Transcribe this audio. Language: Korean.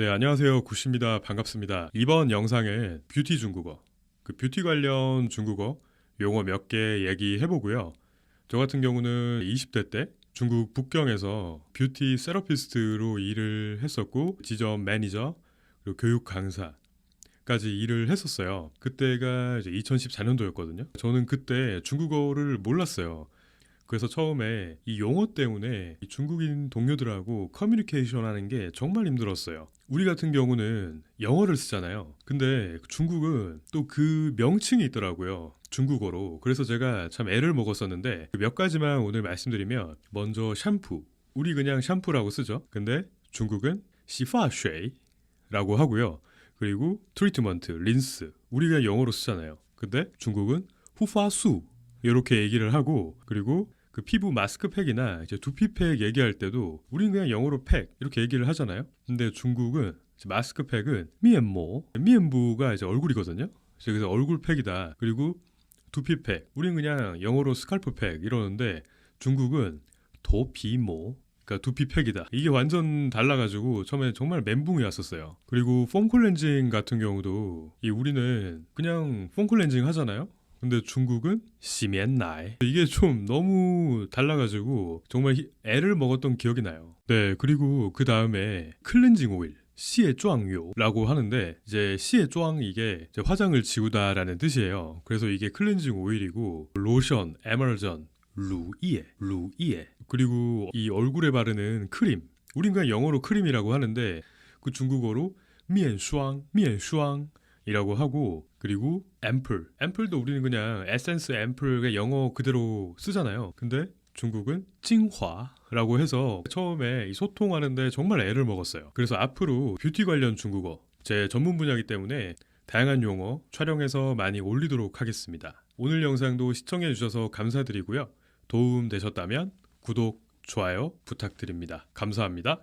네, 안녕하세요. 구씨입니다. 반갑습니다. 이번 영상은 뷰티 중국어, 그 뷰티 관련 중국어 용어 몇 개 얘기해 보고요. 저 같은 경우는 20대 때 중국 북경에서 뷰티 세러피스트로 일을 했었고 지점 매니저 그리고 교육 강사까지 일을 했었어요. 그때가 이제 2014년도였거든요. 저는 그때 중국어를 몰랐어요. 그래서 처음에 이 용어 때문에 이 중국인 동료들하고 커뮤니케이션 하는 게 정말 힘들었어요. 우리 같은 경우는 영어를 쓰잖아요. 근데 중국은 또 그 명칭이 있더라고요. 중국어로. 그래서 제가 참 애를 먹었었는데 그몇 가지만 오늘 말씀드리면 먼저 샴푸. 우리 그냥 샴푸라고 쓰죠. 근데 중국은 시파쉐이라고 하고요. 그리고 트리트먼트, 린스. 우리가 영어로 쓰잖아요. 근데 중국은 후파수 이렇게 얘기를 하고 그리고 그 피부 마스크팩이나 이제 두피팩 얘기할 때도 우리는 그냥 영어로 팩 이렇게 얘기를 하잖아요. 근데 중국은 마스크팩은 미엔모, 미엔부가 이제 얼굴이거든요. 그래서 얼굴 팩이다. 그리고 두피팩, 우리는 그냥 영어로 스칼프팩 이러는데 중국은 도피모, 그러니까 두피팩이다. 이게 완전 달라가지고 처음에 정말 멘붕이 왔었어요. 그리고 폼 클렌징 같은 경우도 이 우리는 그냥 폼 클렌징 하잖아요. 근데 중국은? 시면 나이. 이게 좀 너무 달라가지고 정말 히- 애를 먹었던 기억이 나요. 네 그리고 그 다음에 클렌징 오일 시에쭈앙요라고 하는데 이제 시에쭈앙 이게 이제 화장을 지우다라는 뜻이에요. 그래서 이게 클렌징 오일이고 로션, 에머전, 루이에, 루이에. 그리고 이 얼굴에 바르는 크림. 우린 그냥 영어로 크림이라고 하는데 그 중국어로 미엔슈앙, 미엔슈앙 이라고 하고 그리고 앰플 앰플도 우리는 그냥 에센스 앰플 영어 그대로 쓰잖아요. 근데 중국은 찡화라고 해서 처음에 이 소통하는데 정말 애를 먹었어요. 그래서 앞으로 뷰티 관련 중국어 제 전문 분야이기 때문에 다양한 용어 촬영해서 많이 올리도록 하겠습니다. 오늘 영상도 시청해 주셔서 감사드리고요. 도움 되셨다면 구독, 좋아요 부탁드립니다. 감사합니다